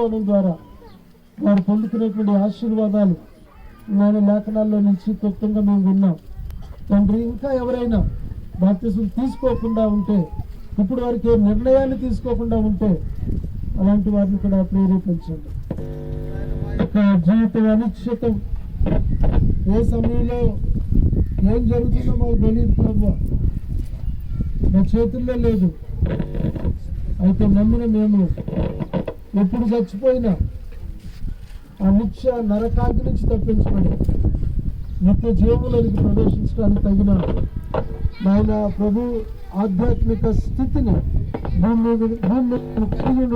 తెలుసుకోవడం ద్వారా వారు పొందుకునేటువంటి ఆశీర్వాదాలు నాయన లేఖనాల్లో నుంచి క్లుప్తంగా మేము విన్నాం. తండ్రి ఇంకా ఎవరైనా బాప్తిసం తీసుకోకుండా ఉంటే ఇప్పుడు వారికి ఏ నిర్ణయాన్ని తీసుకోకుండా ఉంటే అలాంటి వారిని కూడా ప్రేరేపించండి. ఒక జీవితం అనిశ్చితం. ఏ సమయంలో ఏం జరుగుతుందో మాకు తెలియదు ప్రభు. మా చేతుల్లో లేదు. అయితే నమ్మిన మేము ఇప్పుడు చచ్చిపోయిన ఆ నిత్య నరకాగ్ని నుంచి తప్పించబడి నిత్య జీవములకి ప్రవేశించడానికి తగిన నాయన ప్రభు ఆధ్యాత్మిక స్థితిని భూమి భూమి కలిగి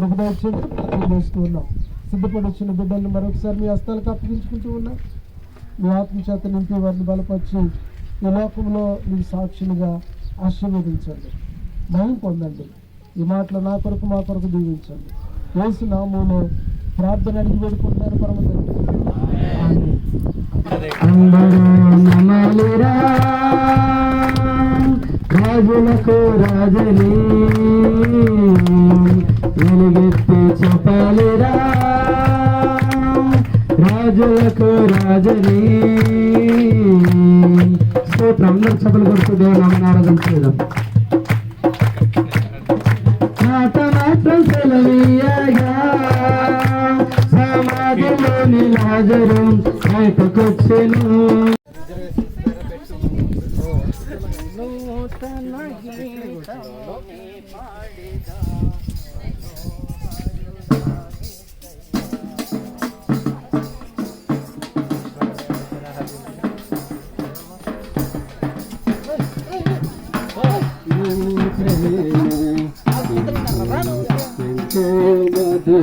ఉండడానికి ఉన్నాం. సిద్ధపడి వచ్చిన బిడ్డల్ని మరొకసారి మీ హస్తాలకు అప్పగించుకుంటూ ఉన్నాం. మీ ఆత్మచేత నింపి వారిని బలపరిచి ఈ లోకంలో మీకు సాక్షులుగా ఆశీర్వదించండి. భయం పొందండి. ఈ మాటలు నా కొరకు మా కొరకు దీవించండి వేసు నామంలో ప్రార్థన అడిగి పెడుకుంటారు పరమ రాజులకు రాజని వెలుగెత్తి చెప్పలేరా రాజులకు రాజని స్తోత్రం అందరూ సభలు కొడుతూ దేవుని ఆరాధన చేద్దాం మాట మాత్రం సెలవీయగా సమాధిలోని లాజరు బయటకొచ్చెను ఎంతో ముందు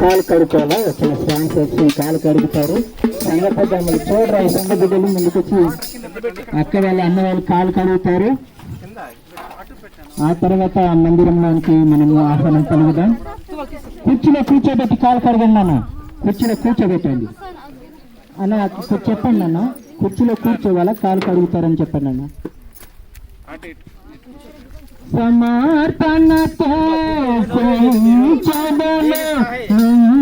కాలు కడుక్కోవాలా? చిన్న స్వాంగ్స్ వచ్చి కాలు కడుగుతారు. సంగతి చూడరా ఈ సంగ బిడ్డలు ముందుకు వచ్చి అక్క వాళ్ళ అన్న వాళ్ళు కాలు కడుగుతారు. ఆ తర్వాత మందిరంలోనికి మనము ఆహ్వానం కలుగుదాం కుర్చీలో కూర్చోబెట్టి కాలు కడగండి అన్న కుర్చీలో కూర్చోబెట్టండి. అన్న చెప్పండి అన్న కుర్చీలో కూర్చోవాలా కాలు కడుగుతారని చెప్పండి అన్న సమర్పణతో పూజించెదను నిన్ను.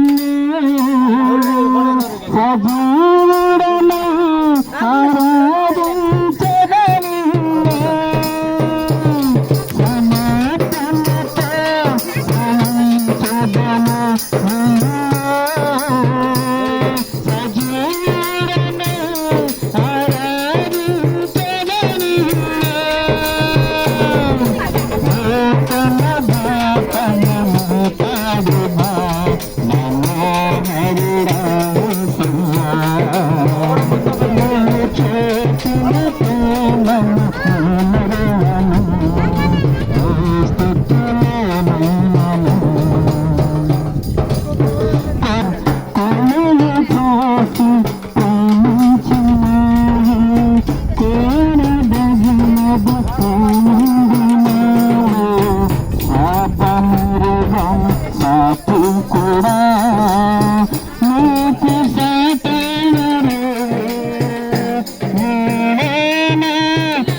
mm.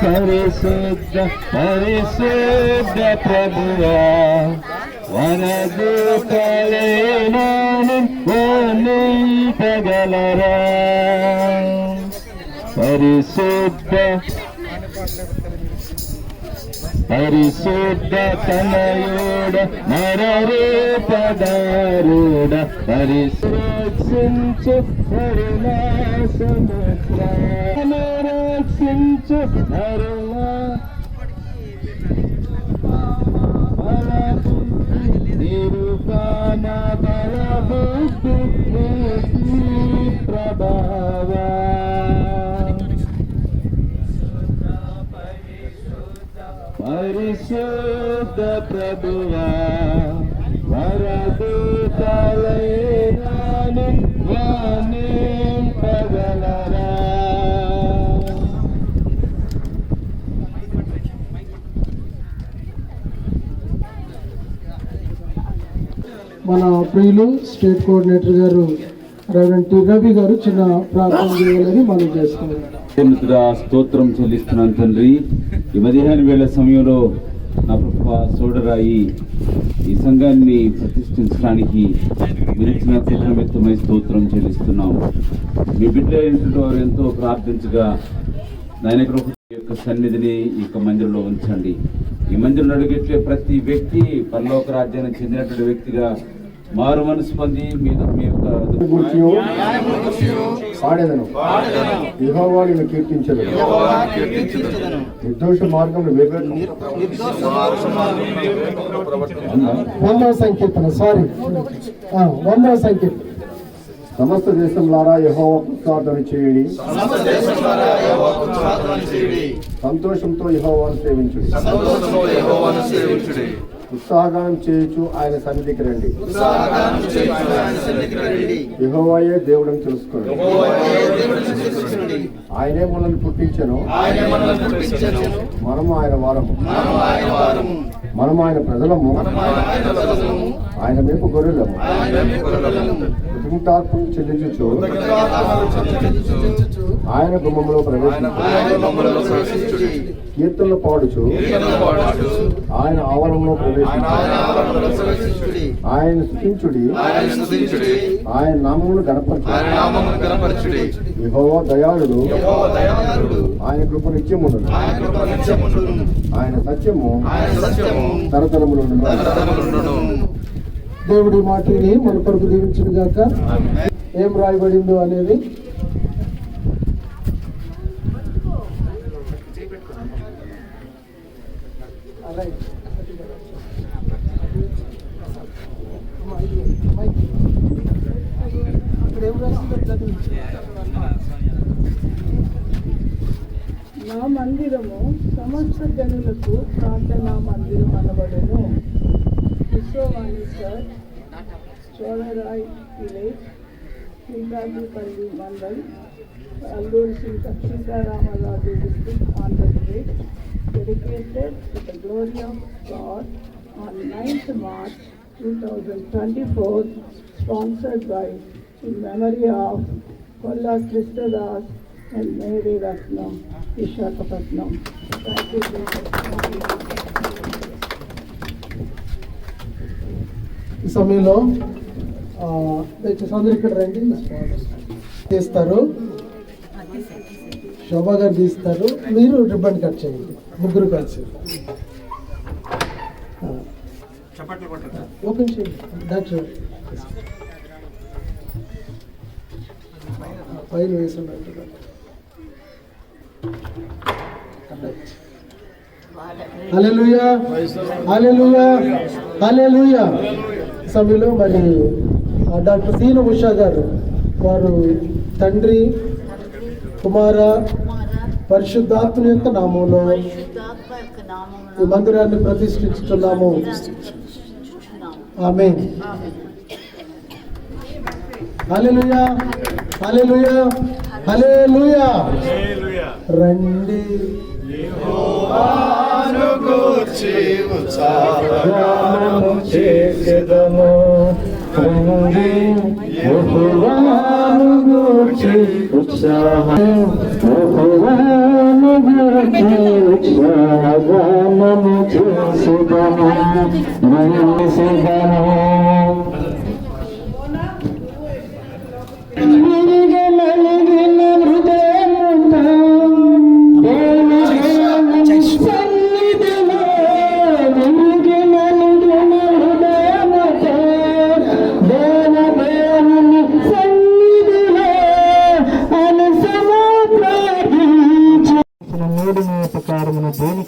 పరిశుద్ధ పరిశుద్ధ ప్రభువా వరదూతలేనాను నింపగలరా పరిశుద్ధ పరిశుద్ధ తనయుడ నరరూపదారుడ పరిశుద్ధించు కరుణా సముద్ర రక్షించు కరుణా నిరూపణ బల పరిశుద్ధ ప్రభువా వరదూతలైనాను వాణింపగలరా మన ప్రియులు స్టేట్ కోఆర్డినేటర్ గారు రెవరెంట్ టి. రవి గారు చిన్న ప్రార్థన చేయాలని మనం చేస్తున్నాం. స్తోత్రం చెల్లిస్తున్నాను తండ్రి. ఈ మధ్యాహ్న వేళ సమయంలో నా ప్రభుత్వ సోడరాయి ఈ సంఘాన్ని ప్రతిష్ఠించడానికి విరిచిన ఇచ్చిన స్తోత్రం చెల్లిస్తున్నాం. మీ బిడ్డలైనటువంటి వారు ఎంతో ప్రార్థించగా నాయన కృప యొక్క సన్నిధిని ఈ యొక్క మందిరంలో ఉంచండి. ఈ మందిరంలో అడిగేట్లే ప్రతి వ్యక్తి పరలోక రాజ్యానికి చెందినటువంటి వ్యక్తిగా మారు మనసు పొంది మీద మీ యొక్క పాడేదను. యెహోవా నిన్ను కీర్తించదు నిర్దోష మార్గంలో వివేకం వందవ సంకీర్తన సారీ. వందవ సంకీర్తన. సమస్త దేశంలారా యెహోవా పుత్రార్థన చేయడి. సంతోషంతో యెహోవాను సేవించుడి. ఉత్సాహగానం చేయొచ్చు ఆయన సన్నిధికి రండి. యెహోవాయే దేవుడని తెలుసుకోండి. ఆయనే మనల్ని పుట్టించను. మనము ఆయన వారము. మనము ఆయన ప్రజలము. ఆయన వైపు గొర్రెలము కృతజ్ఞతార్పణ చెల్లించు ఆయన గుమ్మములో ప్రవేశించు. కీర్తనలు పాడుచు. ఆయన ఆవరణలో ప్రవేశించు. ఆయన స్థుతించుడి. ఆయన నామమును గణపరచు. యెహోవా దయాళుడు. ఆయన కృప నిత్యమును ఆయన సత్యము తరతరములు దేవుడి మాటని మన కొరకు దీవించిన గాక ఏం రాయబడిందో అనేది. నా మందిరము సమస్త జనులకు ప్రార్థనా మందిరం అనబడెను விஸ்வவாணி சார் சோழராய் வில்லேஜ் சீதாஜி பள்ளி Mandal allure Sri Lakshminaramalaju district, Andhra Pradesh, dedicated to the glory of God on 9th March 2024, sponsored by in memory of Kolla Kristadas and Mary Ratnam, Vishakhapatnam. Thank you. ఈ సమయంలో దయచేసి అందరూ ఇక్కడ రండి. తీస్తారు. శోభా గారు తీస్తారు. మీరు రిబ్బన్ కట్ చేయండి. ముగ్గురు కలిసి. ఓపెన్ చేయండి. డాక్టర్ పైన వేసి ఉన్నట్టు. హల్లెలూయా హల్లెలూయా ఈ సమయంలో మరి డాక్టర్ సీన ఉషా గారు వారు తండ్రి కుమార పరిశుద్ధాత్మ యొక్క నామంలో ఈ మందిరాన్ని ప్రతిష్ఠించుతున్నాము ఆమె హల్లెలూయా హల్లెలూయా హల్లెలూయా. రండి. గూర్చి గానము చేసేదము రండి యహోవాను గూర్చి ఉత్సాహం. యహోవాను గూర్చి ఉత్సాహగానము చేసెదము చేసెదము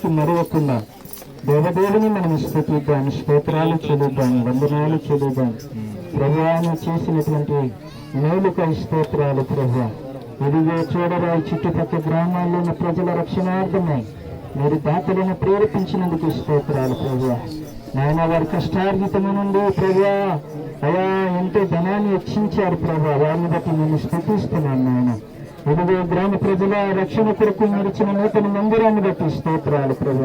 చేసి దేనికి దేవదేవుని మనం స్థుతిద్దాం స్తోత్రాలు చెల్లిద్దాం వందనాలు చెల్లిద్దాం. ప్రభువాను చేసినటువంటి మేలుకై స్తోత్రాలు ప్రభు ఇదిగో చూడరా చుట్టుపక్కల గ్రామాల్లో ఉన్న ప్రజల రక్షణార్థమై మీరు దాతలను ప్రేరేపించినందుకు స్తోత్రాలు ప్రభు నాయన వారి కష్టార్జితము నుండి ప్రభు అయా ఎంతో ధనాన్ని రక్షించారు ప్రభా వారిని బట్టి నేను స్థుతిస్తున్నాను నాయన. ఇదిగో గ్రామ ప్రజల రక్షణ కొరకు నడిచిన నూతన మందిరాన్ని బట్టి స్తోత్రాలు ప్రభు.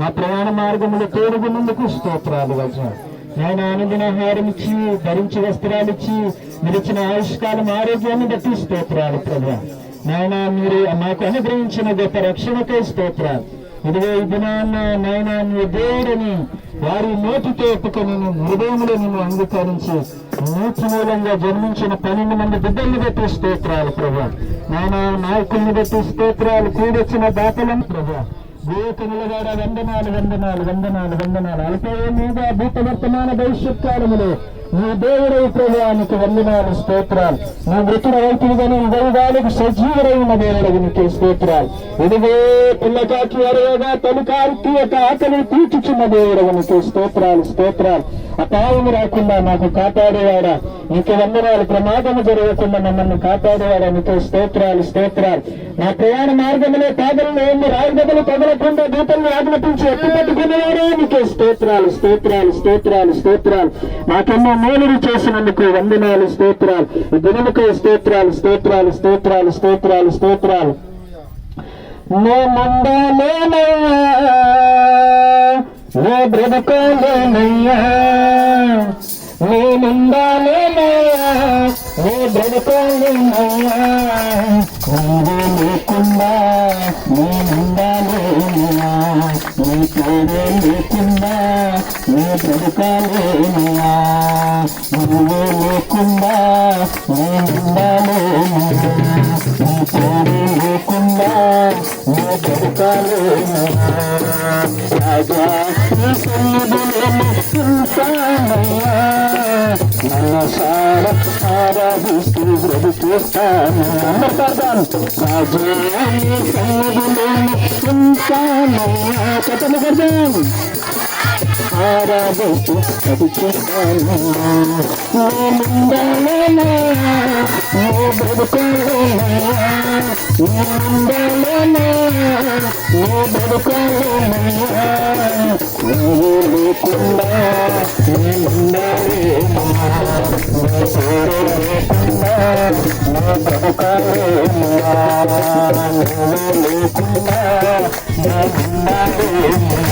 మా ప్రయాణ మార్గములు తోడుగు ముందుకు స్తోత్రాలు వజ ఆయన ఆనందనాహారం ఇచ్చి ధరించి వస్త్రాలు ఇచ్చి నిలిచిన ఆయుష్కాలం ఆరోగ్యాన్ని బట్టి స్తోత్రాలు ప్రభు. నాయన మీరు మాకు అనుగ్రహించిన గొప్ప రక్షణకై స్తోత్రాలు. ఇరవై ఈ నాయనా నాయన నీ దేవుడని వారి నోటితో ఒప్పుకొని హృదయంలో నిన్ను అంగీకరించి నీతి మూలంగా జన్మించిన పన్నెండు మంది బిడ్డల్ని బట్టి స్తోత్రాలు ప్రభా. నాయన నాయకుల్ని బట్టి స్తోత్రాలు కూడొచ్చిన దాతలను ప్రభా. భూతనులగాడ వందనాలు వందనాలు వందనాలు వందనాలు. అల్పయ మీద భూత వర్తమాన భవిష్యత్ కాలములో నీ దేవుడు ప్రభువానికి వందనాలు స్తోత్రాలు. నీ మృతుడు అవుతుందని దైవానికి సజీవుడైన దేవుడు నీకు స్తోత్రాలు. ఇదిగో పిల్లకాకి అరవగా తొలికారికి ఒక ఆకలి తీర్చుచున్న దేవుడు నీకు స్తోత్రాలు స్తోత్రాలు. అపాయం రాకుండా నాకు కాపాడేవాడా? నీకు వందనాలు ప్రమాదం జరగకుండా మమ్మల్ని కాపాడేవాడా? నీకు స్తోత్రాలు స్తోత్రాలు. నా ప్రయాణ మార్గంలో పాదలను ఎన్ని రాగదలు పగలకుండా దీపంలో ఆజ్ఞాపించి ఎత్తి పట్టుకునేవాడే? నీకు స్తోత్రాలు స్తోత్రాలు స్తోత్రాలు స్తోత్రాలు. నాకెన్నో మేలులు చేసినందుకు వందనాలు స్తోత్రాలు. ఈ దినముకు స్తోత్రాలు స్తోత్రాలు స్తోత్రాలు స్తోత్రాలు స్తోత్రాలు. నేనుండాలేనయ్యా నే బ్రతకాలేనయ్యా. నేనుండాలేనయ్యా నే బ్రతకాలేనయ్యా. నీవే లేకుండా నేనుండాలేనయ్యా నీ తోడే లేకుండా నీ బ్రతకాలేనయ్యా నువ్వే లేకుండా నేనుండాలేనయ్యా నీ తోడే లేకుండా నే బ్రతకాలేనయ్యా రాజా నీ సన్నిధిలోని ఉంటానయ్యా మనసార ఆరాధిస్తూ బ్రతికేస్తాను రాజా నీ సన్నిధిలోని ఉంటానయ్యా కథలు ఆరాధించి ఆరాధిస్తూ బ్రతికేస్తాను నీ బ్రతుకులేనా నీ బ్రతుకులేనా లేకుండా నీ నీ బ్రతుకులేనా లేకుండా నీ లేకుండా నీ బ్రతుకులేనా నీ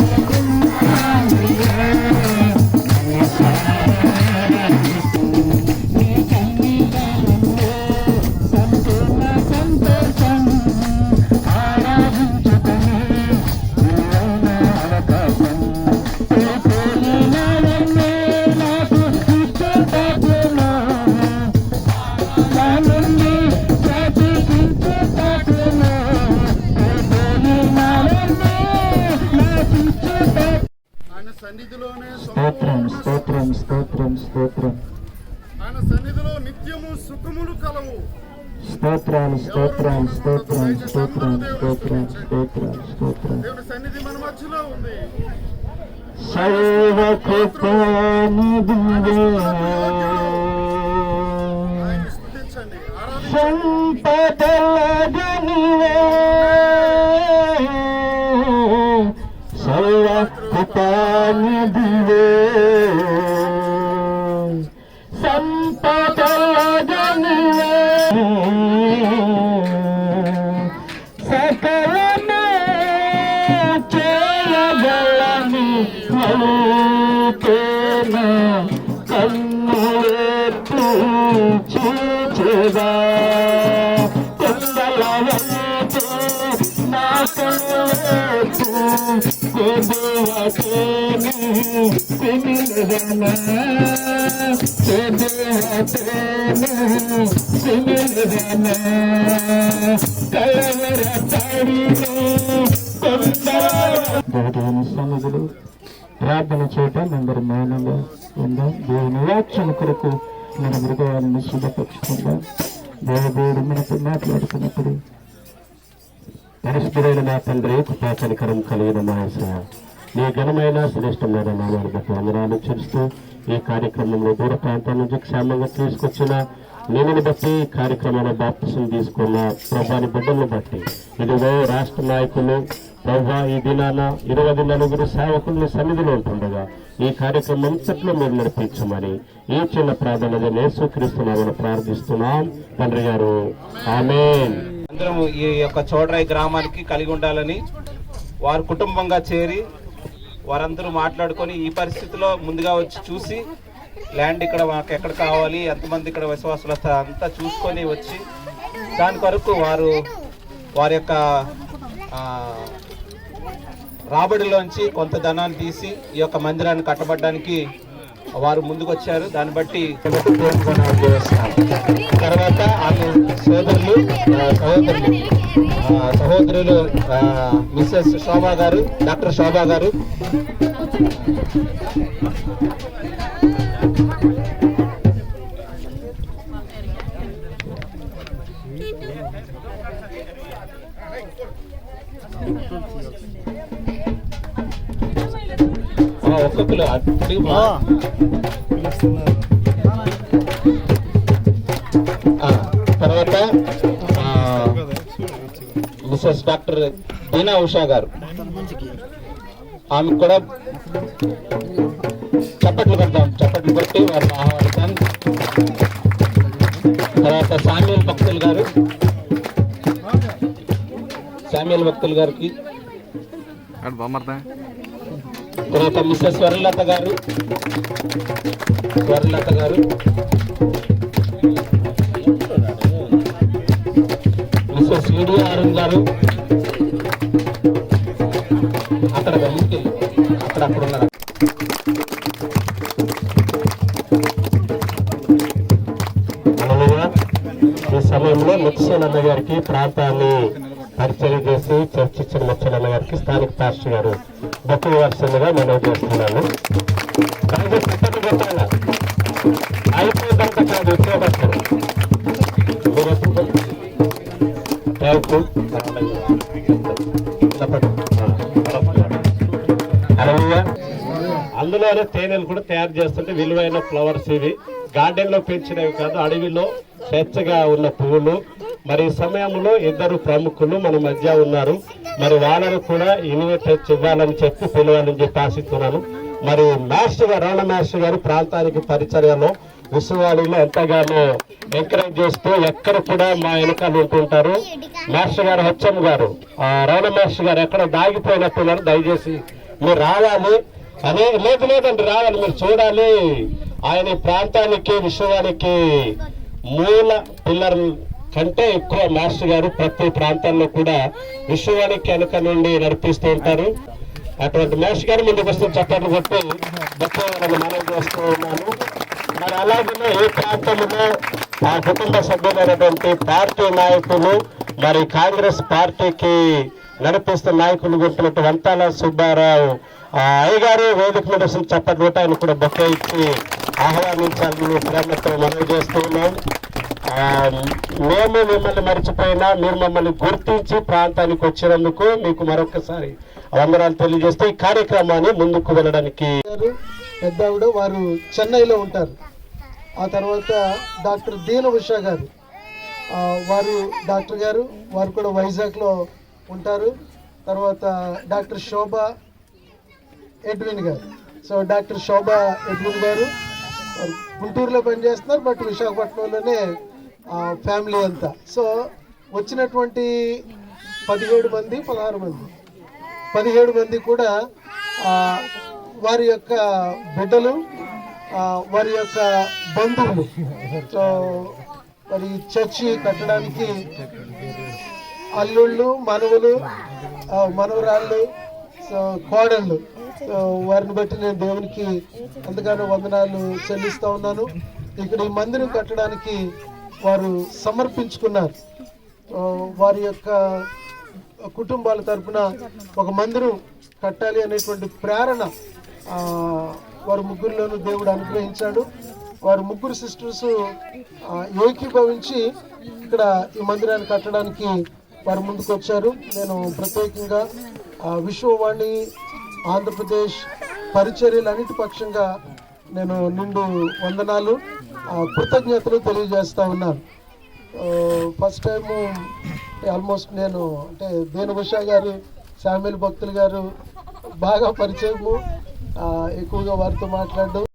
సన్నిధిలోనే స్తోత్రం స్తోత్రం స్తోత్రం స్తోత్రం. ఆయన సన్నిధిలో నిత్యము సుఖములు కలవు. స్తోత్రాలు స్తోత్రాలు స్తోత్రాలు స్తోత్రాలు స్తోత్రాలు స్తోత్రాలు దేవుని సన్నిధి మన మధ్యలో ఉంది. ఆయన స్తుతించండి ఆరాధించండి సర్వకృపానిధివే సంపదలగనివే సకలమే చేయగలని నౌకేన కన్నులెత్తి చూచెదా కొండలవైతే నా కన్నులెత్తి కొద్దివకేని సిమిలదనా కొద్దివకేని సిమిలదనా కలవర తాడిని దేవుని ప్రార్థన చేయటం అందరి మౌనంగా ఉందాం దేవుని వాక్యం కొరకు మన మృగవాన్ని శుభపరుచుకుందాం దేవదేవుడు మనతో మాట్లాడుతున్నప్పుడు పరిశుద్ధులైన నా తండ్రి కృపాకనికరం కలిగిన మహేశ్వర నీ ఘనమైన శ్రేష్టమైన నామాన్ని బట్టి వందనాలు చేస్తూ ఈ కార్యక్రమంలో దూర ప్రాంతాల నుంచి క్షేమంగా తీసుకొచ్చిన నేను బట్టి ఈ కార్యక్రమంలో బాప్తిసం తీసుకున్న ప్రభాని బిడ్డలను బట్టి ఇదిగో రాష్ట్ర నాయకులు ప్రభా ఈ దినాన ఇరవై నలుగురు సేవకుల్ని సన్నిధిలో ఉంటుండగా ఈ కార్యక్రమం అంతట్లో మీరు నడిపించమని ఈ చిన్న ప్రార్థన యేసుక్రీస్తున్నామని ప్రార్థిస్తున్నాం. తండ్రి గారు ఆమె అందరం ఈ యొక్క చోడరాయి గ్రామానికి కలిగి ఉండాలని వారు కుటుంబంగా చేరి వారందరూ మాట్లాడుకొని ఈ పరిస్థితిలో ముందుగా వచ్చి చూసి ల్యాండ్ ఇక్కడ మాకు ఎక్కడ కావాలి ఎంతమంది ఇక్కడ విశ్వాసులు అంతా చూసుకొని వచ్చి దాని కొరకు వారు వారి యొక్క రాబడిలోంచి కొంత ధనాన్ని తీసి ఈ యొక్క మందిరాన్ని కట్టబడడానికి వారు ముందుకు వచ్చారు దాన్ని బట్టి తర్వాత ఆమె సోదరులు సహోదరులు సహోదరులు మిస్సెస్ శోభా గారు డాక్టర్ శోభా గారు. తర్వాత ఆ, మిస్సెస్ డాక్టర్ దీనా ఉషా గారు. ఆమె కూడా చప్పట్లు కొడతాం చప్పట్లు కొట్టి వారిని ఆహ్వానిస్తాం. తర్వాత సామ్యుల్ భక్తులు గారు. సామ్యుల్ భక్తులు గారికి తర్వాత మిస్సెస్ స్వర్ణలత గారు. స్వర్ణలత గారు. మిస్సెస్ లీడియా అరుణ్ గారు. అక్కడ ముందుకి అక్కడ అక్కడ ఉన్నారు. హల్లెలూయా. ఈ సమయంలో ముత్సలన్న గారికి ప్రాంతాన్ని పరిచయం చేసి చర్చించిన ముత్సలన్న గారికి స్థానిక పాస్టర్ గారు బొక్కులు వర్షంగా మనవి చేస్తున్నాను కాంగ్రెస్ పక్కన పెట్టాలా అయిపోయిందంత కాదు ఉద్యోగస్తులు. థ్యాంక్ యూ అందులోనే తేనెలు కూడా తయారు చేస్తుంటే విలువైన ఫ్లవర్స్ ఇవి. గార్డెన్లో పెంచినవి కాదు అడవిలో స్వేచ్ఛగా ఉన్న పువ్వులు. మరి ఈ సమయంలో ఇద్దరు ప్రముఖులు మన మధ్య ఉన్నారు. మరి వాళ్ళను కూడా ఇన్విటేట్ ఇవ్వాలని చెప్పి పిలవాలని చెప్పి ఆశిస్తున్నాను. మరి మాస్టర్ గారు రమణ మాస్టర్ గారు ప్రాంతానికి పరిచర్యలో విశ్వవాణిలో ఎంతగానో ఎంకరేజ్ చేస్తూ ఎక్కడ కూడా మా వెనకాల ఉంటుంటారు. మాస్టర్ గారు హెచ్ఎం గారు ఆ మాస్టర్ గారు ఎక్కడ దాగిపోయినట్టున్నారు. దయచేసి మీరు రావాలి. అనే లేదు లేదండి రావాలి. మీరు చూడాలి. ఆయన ప్రాంతానికి విశ్వానికి మూల పిల్లర్ కంటే ఎక్కువ మాస్టర్ గారు ప్రతి ప్రాంతాల్లో కూడా విశ్వానికి వెనక నుండి నడిపిస్తూ ఉంటారు. అటువంటి మాస్టర్ గారు ముందుకు వస్తే చప్పట్లు కొట్టి గొప్పవారిని మనం చేస్తూ ఉన్నాను. మరి అలాగే ఏ ప్రాంతంలో ఆ కుటుంబ సభ్యులైనటువంటి పార్టీ నాయకులు మరి కాంగ్రెస్ పార్టీకి నడిపిస్తున్న నాయకులు గుర్తున్నట్టు వంతాల సుబ్బారావు అయ్యగారు వేదిక మీద వస్తున్న చప్పట్లు ఆయన కూడా బొక్క ఇచ్చి ఆహ్వానించాలని ప్రేమతో మనం చేస్తూ ఉన్నాం. మేము మిమ్మల్ని మర్చిపోయినా మీరు మమ్మల్ని గుర్తించి ప్రాంతానికి వచ్చినందుకు మీకు మరొకసారి వందనాలు తెలియజేస్తే ఈ కార్యక్రమాన్ని ముందుకు వెళ్ళడానికి. పెద్దావిడ వారు చెన్నైలో ఉంటారు. ఆ తర్వాత డాక్టర్ దీన ఉషా గారు. వారు డాక్టర్ గారు వారు కూడా వైజాగ్లో ఉంటారు. తర్వాత డాక్టర్ శోభ ఎడ్విన్ గారు. సో డాక్టర్ శోభ ఎడ్విన్ గారు గుంటూరులో పనిచేస్తున్నారు బట్ విశాఖపట్నంలోనే ఫ్యామిలీ అంతా. సో వచ్చినటువంటి పదిహేడు మంది పదహారు మంది. పదిహేడు మంది కూడా వారి యొక్క బిడ్డలు వారి యొక్క బంధువులు. సో మరి చర్చి కట్టడానికి అల్లుళ్ళు మనవులు మనవరాళ్ళు సో కోడళ్ళు. సో వారిని బట్టి నేను దేవునికి ఎంతగానో వందనాలు చెల్లిస్తూ ఉన్నాను. ఇక్కడ ఈ మందిరం కట్టడానికి వారు సమర్పించుకున్నారు. వారి యొక్క కుటుంబాల తరఫున ఒక మందిరం కట్టాలి అనేటువంటి ప్రేరణ వారు ముగ్గురిలోనూ దేవుడు అనుగ్రహించాడు. వారు ముగ్గురు సిస్టర్స్ యోగీభవించి ఇక్కడ ఈ మందిరాన్ని కట్టడానికి వారు ముందుకు వచ్చారు. నేను ప్రత్యేకంగా విశ్వవాణి ఆంధ్రప్రదేశ్ పరిచర్యలన్నిటి పక్షంగా నేను నిండు వందనాలు ఆ, కృతజ్ఞతలు తెలియజేస్తా ఉన్నాను ఫస్ట్ టైము ఆల్మోస్ట్ నేను అంటే దేనుభూష గారు శామ్యుల్ భక్తులు గారు బాగా పరిచయము. ఎక్కువగా వారితో మాట్లాడడం.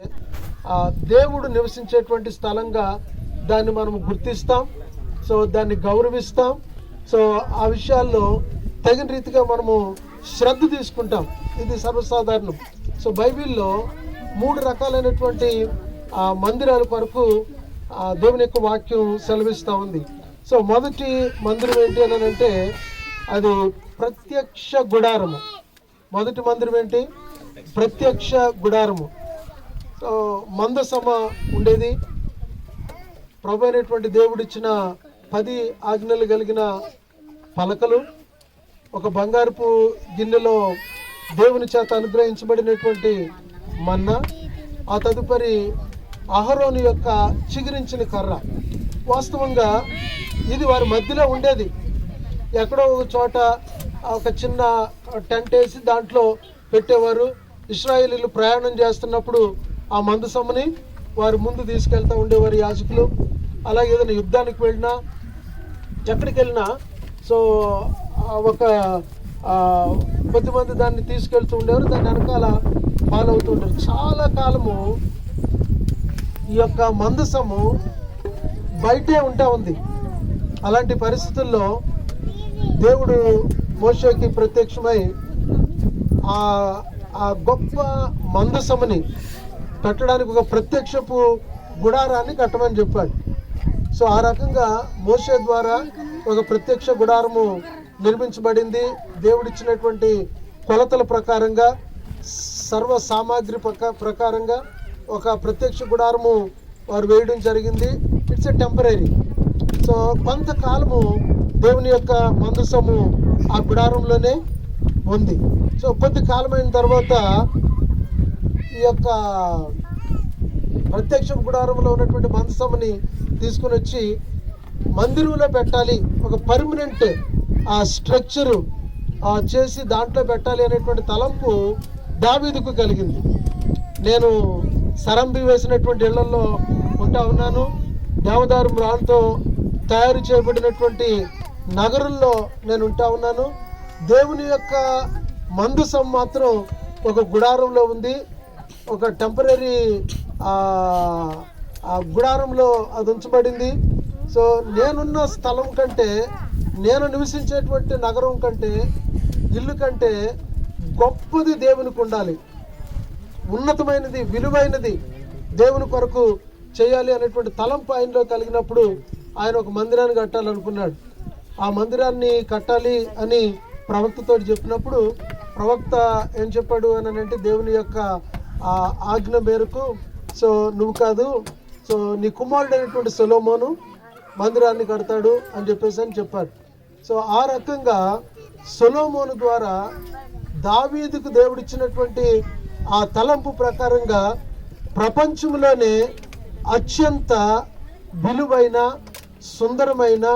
ఆ, దేవుడు నివసించేటువంటి స్థలంగా దాన్ని మనం గుర్తిస్తాం. సో దాన్ని గౌరవిస్తాం. సో ఆ విషయాల్లో తగిన రీతిగా మనము శ్రద్ధ తీసుకుంటాం. ఇది సర్వసాధారణం. సో బైబిల్లో మూడు రకాలైనటువంటి మందిరాల కొరకు దేవుని యొక్క వాక్యం సెలవిస్తూ ఉంది. సో మొదటి మందిరం ఏంటి అని అంటే అది ప్రత్యక్ష గుడారము. మొదటి మందిరం ఏంటి? ప్రత్యక్ష గుడారము. సో మందసమ ఉండేది. ప్రభు అయినటువంటి దేవుడిచ్చిన పది ఆజ్ఞలు కలిగిన పలకలు ఒక బంగారపు గిన్నెలో దేవుని చేత అనుగ్రహించబడినటువంటి మన్నా ఆ తదుపరి అహరోని యొక్క చిగురించిన కర్ర. వాస్తవంగా ఇది వారి మధ్యలో ఉండేది. ఎక్కడో ఒక చోట ఒక చిన్న టెంట్ వేసి దాంట్లో పెట్టేవారు. ఇస్రాయేలీలు ప్రయాణం చేస్తున్నప్పుడు ఆ మందసమ్మని వారు ముందు తీసుకెళ్తూ ఉండేవారు యాజకులు. అలాగే ఏదైనా యుద్ధానికి వెళ్ళినా ఎక్కడికి వెళ్ళినా సో ఒక కొద్దిమంది దాన్ని తీసుకెళ్తూ ఉండేవారు. దాని వెనకాల ఫాలో అవుతూ ఉంటారు చాలా కాలము ఈ యొక్క మందసము బయటే ఉంటా ఉంది. అలాంటి పరిస్థితుల్లో దేవుడు మోషకి ప్రత్యక్షమై ఆ ఆ గొప్ప మందసముని కట్టడానికి ఒక ప్రత్యక్షపు గుడారాన్ని కట్టమని చెప్పాడు. సో ఆ రకంగా మోషే ద్వారా ఒక ప్రత్యక్ష గుడారము నిర్మించబడింది. దేవుడిచ్చినటువంటి కొలతల ప్రకారంగా సర్వ సామాగ్రి ప్రకారంగా ఒక ప్రత్యక్ష గుడారము వారు వేయడం జరిగింది. ఇట్స్ ఎ టెంపరీ సో కొంతకాలము దేవుని యొక్క మందసము ఆ గుడారంలోనే ఉంది. సో కొద్ది కాలమైన తర్వాత ఈ యొక్క ప్రత్యక్ష గుడారంలో ఉన్నటువంటి మందసముని తీసుకుని వచ్చి మందిరంలో పెట్టాలి. ఒక పర్మనెంట్ ఆ స్ట్రక్చరు చేసి దాంట్లో పెట్టాలి అనేటువంటి తలంపు దావీదుకు కలిగింది. నేను సరంబి వేసినటువంటి ఇళ్ళలో ఉంటా ఉన్నాను. దేవదారు మ్రాన్తో తయారు చేయబడినటువంటి నగరంలో నేను ఉంటా ఉన్నాను. దేవుని యొక్క మందుసం మాత్రం ఒక గుడారంలో ఉంది. ఒక టెంపరీ ఆ గుడారంలో అది ఉంచబడింది. సో నేనున్న స్థలం కంటే నేను నివసించేటువంటి నగరం కంటే ఇల్లు కంటే గొప్పది దేవునికి ఉండాలి. ఉన్నతమైనది విలువైనది దేవుని కొరకు చేయాలి అనేటువంటి తలంపు ఆయనలో కలిగినప్పుడు ఆయన ఒక మందిరాన్ని కట్టాలనుకున్నాడు. ఆ మందిరాన్ని కట్టాలి అని ప్రవక్తతో చెప్పినప్పుడు ప్రవక్త ఏం చెప్పాడు అని అంటే దేవుని యొక్క ఆజ్ఞ మేరకు సో నువ్వు కాదు సో నీ కుమారుడు అయినటువంటి సొలోమోను మందిరాన్ని కడతాడు అని చెప్పేసి అని చెప్పాడు. సో ఆ రకంగా సొలోమోను ద్వారా దావీదుకు దేవుడిచ్చినటువంటి ఆ తలంపు ప్రకారంగా ప్రపంచంలోనే అత్యంత విలువైన సుందరమైన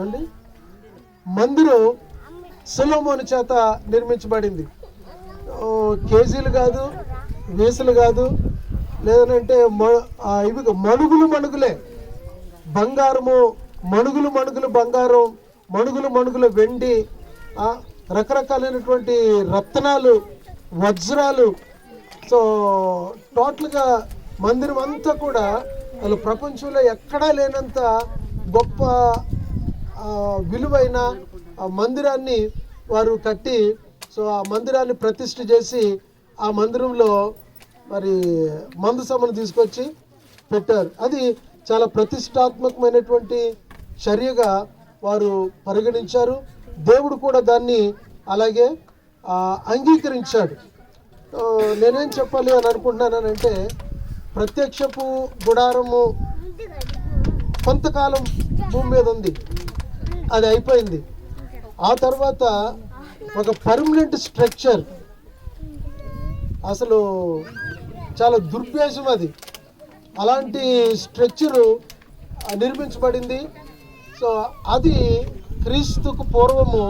అండి మందిరం సులోమోని చేత నిర్మించబడింది. కేజీలు కాదు వేసులు కాదు లేదంటే మ- ఇవి మణుగులు మణుగులే. బంగారము మణుగులు మణుగులు బంగారం మణుగులు మణుగులు వెండి రకరకాలైనటువంటి రత్నాలు వజ్రాలు సో టోటల్గా మందిరం అంతా కూడా అసలు ప్రపంచంలో ఎక్కడా లేనంత గొప్ప విలువైన ఆ మందిరాన్ని వారు కట్టి సో ఆ మందిరాన్ని ప్రతిష్ఠ చేసి ఆ మందిరంలో మరి మందు సభను తీసుకొచ్చి పెట్టారు. అది చాలా ప్రతిష్టాత్మకమైనటువంటి చర్యగా వారు పరిగణించారు. దేవుడు కూడా దాన్ని అలాగే అంగీకరించాడు. నేనేం చెప్పాలి అని అనుకుంటున్నానంటే ప్రత్యక్షపు గుడారము కొంతకాలం భూమి మీద ఉంది. అది అయిపోయింది. ఆ తర్వాత ఒక పర్మనెంట్ స్ట్రక్చర్ అసలు చాలా దుర్భేషం అది. అలాంటి స్ట్రక్చరు నిర్మించబడింది. సో అది క్రీస్తుకు పూర్వము